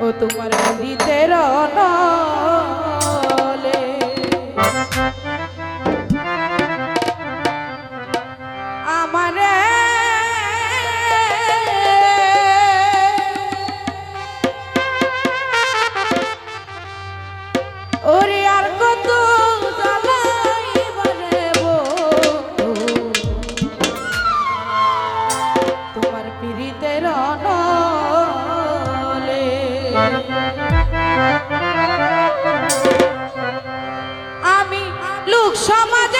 ও তোমার গীতের না সমাজে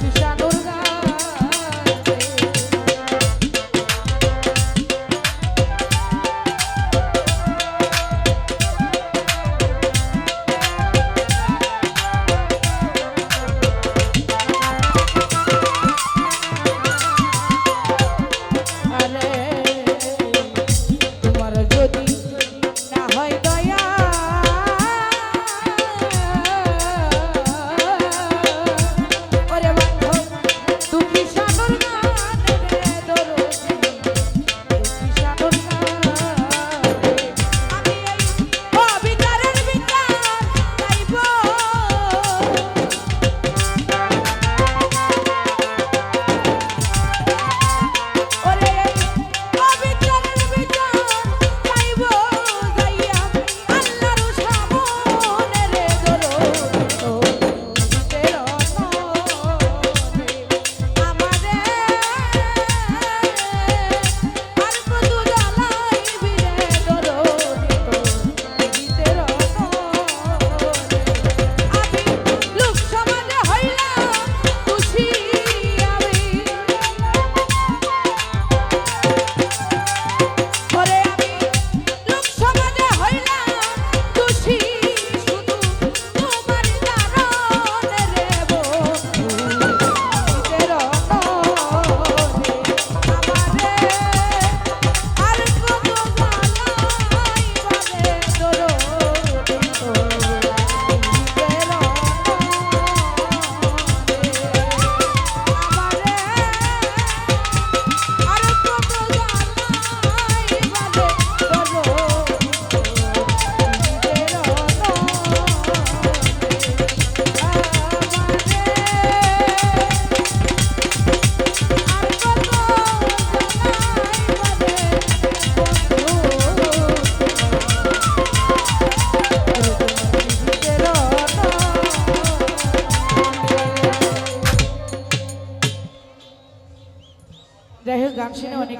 Krishna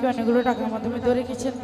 অনেকগুলো টাকার মাধ্যমে ধরে গেছেন